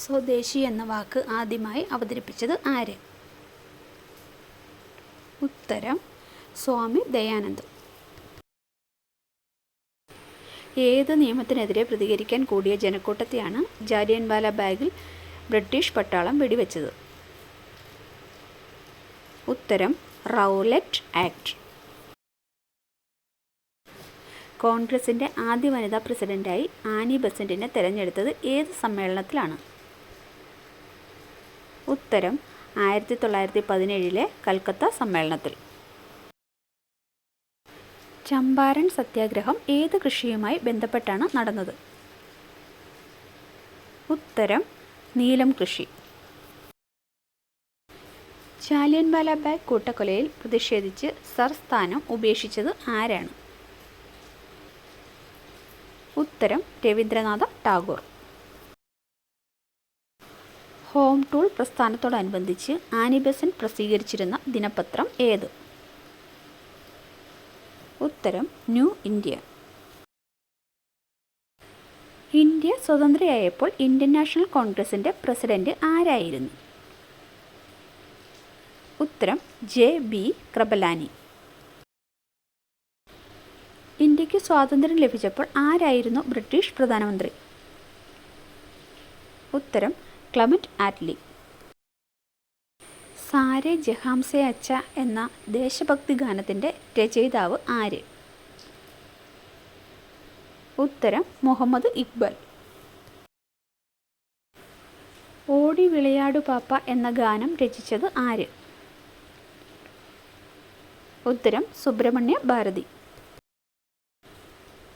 സ്വദേശി എന്ന വാക്ക് ആദ്യമായി അവതരിപ്പിച്ചത് ആര്? ഉത്തരം സ്വാമി ദയാനന്ദ് ഏത് നിയമത്തിനെതിരെ പ്രതികരിക്കാൻ കൂടിയ ജനക്കൂട്ടത്തെയാണ് ജാലിയൻവാല ബാഗിൽ ബ്രിട്ടീഷ് പട്ടാളം വെടിവെച്ചത്? ഉത്തരം റൗലറ്റ് ആക്ട്. കോൺഗ്രസിന്റെ ആദ്യ വനിതാ പ്രസിഡന്റായി ആനി ബസന്റിനെ തെരഞ്ഞെടുത്തത് ഏത് സമ്മേളനത്തിലാണ്? ഉത്തരം ആയിരത്തി തൊള്ളായിരത്തി പതിനേഴിലെ കൽക്കത്ത സമ്മേളനത്തിൽ. ചമ്പാരൻ സത്യാഗ്രഹം ഏത് കൃഷിയുമായി ബന്ധപ്പെട്ടാണ് നടന്നത്? ഉത്തരം നീലം കൃഷി. ജാലിയൻവാല ബാഗ് കൂട്ടക്കൊലയിൽ പ്രതിഷേധിച്ച് സർ സ്ഥാനം ഉപേക്ഷിച്ചത് ആരാണ്? ഉത്തരം രവീന്ദ്രനാഥ ടാഗോർ. ടൂൾ പ്രസ്ഥാനത്തോടനുബന്ധിച്ച് ആനിബസൻ പ്രസിദ്ധീകരിച്ചിരുന്ന ദിനപത്രം ഏത്? ഉത്തരം ന്യൂ ഇന്ത്യ. ഇന്ത്യ സ്വതന്ത്രയായപ്പോൾ ഇന്ത്യൻ നാഷണൽ കോൺഗ്രസിന്റെ പ്രസിഡന്റ് ആരായിരുന്നു? ഉത്തരം ജെ ബി ക്രബലാനി ഇന്ത്യയ്ക്ക് സ്വാതന്ത്ര്യം ലഭിച്ചപ്പോൾ ആരായിരുന്നു ബ്രിട്ടീഷ് പ്രധാനമന്ത്രി? ഉത്തരം ക്ലമറ്റ് ആറ്റ്ലി. സാരെ ജഹാംസെ അച്ച എന്ന ദേശഭക്തി ഗാനത്തിന്റെ രചയിതാവ് ആര്? ഉത്തരം മുഹമ്മദ് ഇക്ബൽ. ഓടി വിളയാടു പാപ്പ എന്ന ഗാനം രചിച്ചത് ആര്? ഉത്തരം സുബ്രഹ്മണ്യ ഭാരതി.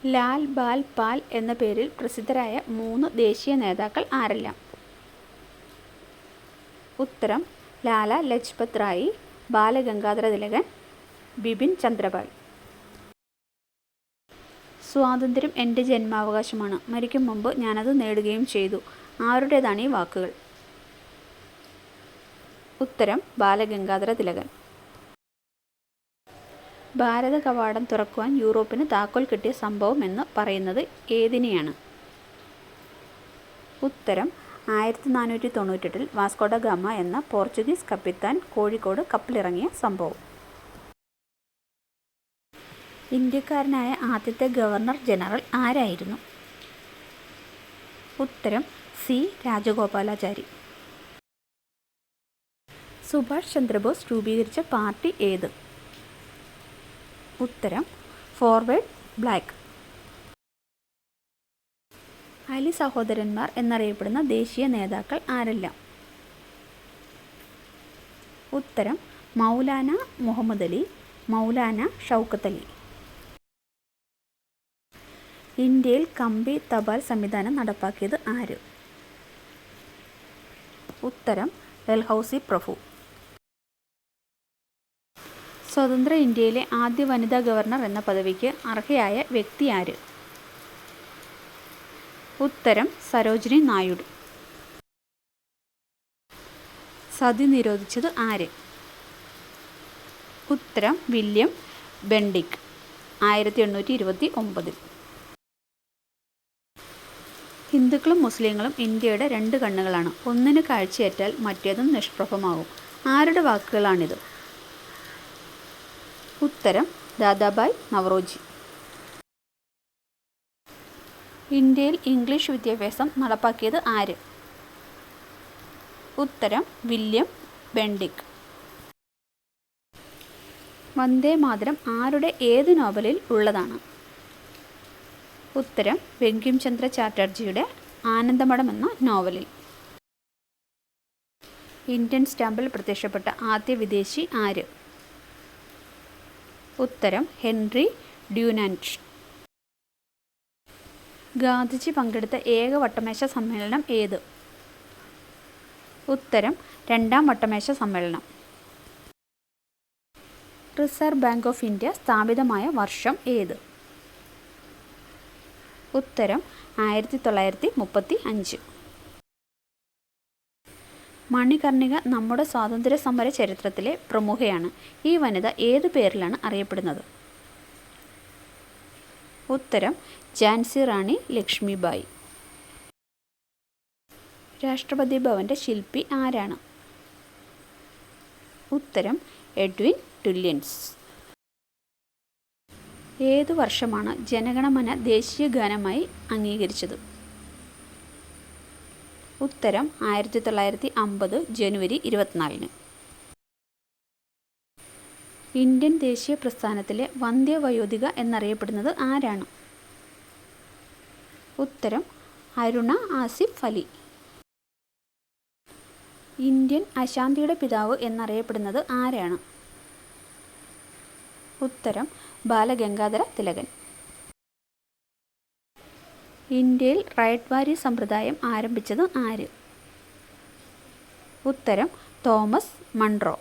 ലാൽ ബാൽ പാൽ എന്ന പേരിൽ പ്രസിദ്ധരായ മൂന്ന് ദേശീയ നേതാക്കൾ ആരെല്ലാം? ഉത്തരം ലാല ലജ്പത് റായി ബാലഗംഗാധര തിലകൻ ബിപിൻ ചന്ദ്രപാൽ. സ്വാതന്ത്ര്യം എന്റെ ജന്മാവകാശമാണ്. മരിക്കും മുമ്പ് ഞാനത് നേടുകയും ചെയ്തു. ആരുടേതാണ് ഈ വാക്കുകൾ? ഉത്തരം ബാലഗംഗാധര തിലകൻ. ഭാരത കവാടം തുറക്കുവാൻ യൂറോപ്പിന് താക്കോൽ കിട്ടിയ സംഭവം എന്ന് പറയുന്നത് ഏതിനെയാണ്? ഉത്തരം ആയിരത്തി നാനൂറ്റി തൊണ്ണൂറ്റെട്ടിൽ വാസ്കോഡ ഗാമ എന്ന പോർച്ചുഗീസ് കപ്പിത്താൻ കോഴിക്കോട് കപ്പലിറങ്ങിയ സംഭവം. ഇന്ത്യക്കാരനായ ആദ്യത്തെ ഗവർണർ ജനറൽ ആരായിരുന്നു? ഉത്തരം സി രാജഗോപാലാചാരി. സുഭാഷ് ചന്ദ്രബോസ് രൂപീകരിച്ച പാർട്ടി ഏത്? ഉത്തരം ഫോർവേഡ് ബ്ലാക്ക്. അലി സഹോദരന്മാർ എന്നറിയപ്പെടുന്ന ദേശീയ നേതാക്കൾ ആരെല്ലാം? ഉത്തരം മൗലാന മുഹമ്മദ് അലി മൗലാന ഷൗക്കത്ത് അലി. ഇന്ത്യയിൽ കമ്പി തപാൽ സംവിധാനം നടപ്പാക്കിയത് ആര്? ഉത്തരം ഡൽഹൌസി പ്രഭു. സ്വതന്ത്ര ഇന്ത്യയിലെ ആദ്യ വനിതാ ഗവർണർ എന്ന പദവിക്ക് അർഹയായ വ്യക്തി ആര്? ഉത്തരം സരോജിനി നായിഡു. സതി നിരോധിച്ചത് ആര്? ഉത്തരം വില്യം ബെൻഡിക് ആയിരത്തി എണ്ണൂറ്റി ഇരുപത്തി ഒമ്പതിൽ ഹിന്ദുക്കളും മുസ്ലിങ്ങളും ഇന്ത്യയുടെ രണ്ട് കണ്ണുകളാണ്. ഒന്നിന് കാഴ്ചയേറ്റാൽ മറ്റേതും നിഷ്പ്രഭമാകും ആരുടെ വാക്കുകളാണിത്? ഉത്തരം ദാദാബായ് നവറോജി. ഇന്ത്യയിൽ ഇംഗ്ലീഷ് വിദ്യാഭ്യാസം നടപ്പാക്കിയത് ആര്? ഉത്തരം വില്യം ബെൻഡിക്. വന്ദേ മാതരം ആരുടെ ഏത് നോവലിൽ ഉള്ളതാണ്? ഉത്തരം ബങ്കിം ചന്ദ്ര ചാറ്റർജിയുടെ ആനന്ദമഠം എന്ന നോവലിൽ. ഇന്ത്യൻ സ്റ്റാമ്പിൽ പ്രത്യക്ഷപ്പെട്ട ആദ്യ വിദേശി ആര്? ഉത്തരം ഹെൻറി ഡ്യൂനാന്റ് ഗാന്ധിജി പങ്കെടുത്ത ഏക വട്ടമേശ സമ്മേളനം ഏത്? ഉത്തരം രണ്ടാം വട്ടമേശ സമ്മേളനം. റിസർവ് ബാങ്ക് ഓഫ് ഇന്ത്യ സ്ഥാപിതമായ വർഷം ഏത്? ഉത്തരം ആയിരത്തി തൊള്ളായിരത്തി മുപ്പത്തി അഞ്ച് മണികർണിക നമ്മുടെ സ്വാതന്ത്ര്യ സമര ചരിത്രത്തിലെ പ്രമുഖയാണ്. ഈ വനിത ഏത് പേരിലാണ് അറിയപ്പെടുന്നത്? ഉത്തരം ജാൻസി റാണി ലക്ഷ്മിബായി. രാഷ്ട്രപതി ഭവന്റെ ശില്പി ആരാണ്? ഉത്തരം എഡ്വിൻ ടുല്യൻസ്. ഏതു വർഷമാണ് ജനഗണമന ദേശീയ ഗാനമായി അംഗീകരിച്ചത്? ഉത്തരം ആയിരത്തി തൊള്ളായിരത്തി അമ്പത് ജനുവരി ഇരുപത്തിനാലിന്. ഇന്ത്യൻ ദേശീയ പ്രസ്ഥാനത്തിലെ വന്ധ്യവയോധിക എന്നറിയപ്പെടുന്നത് ആരാണ്? ഉത്തരം അരുണ ആസിഫ് അലി. ഇന്ത്യൻ അശാന്തിയുടെ പിതാവ് എന്നറിയപ്പെടുന്നത് ആരാണ്? ഉത്തരം ബാലഗംഗാധര തിലകൻ. ഇന്ത്യയിൽ റൈറ്റ് വാരി സമ്പ്രദായം ആരംഭിച്ചത് ആര്? ഉത്തരം Thomas Munro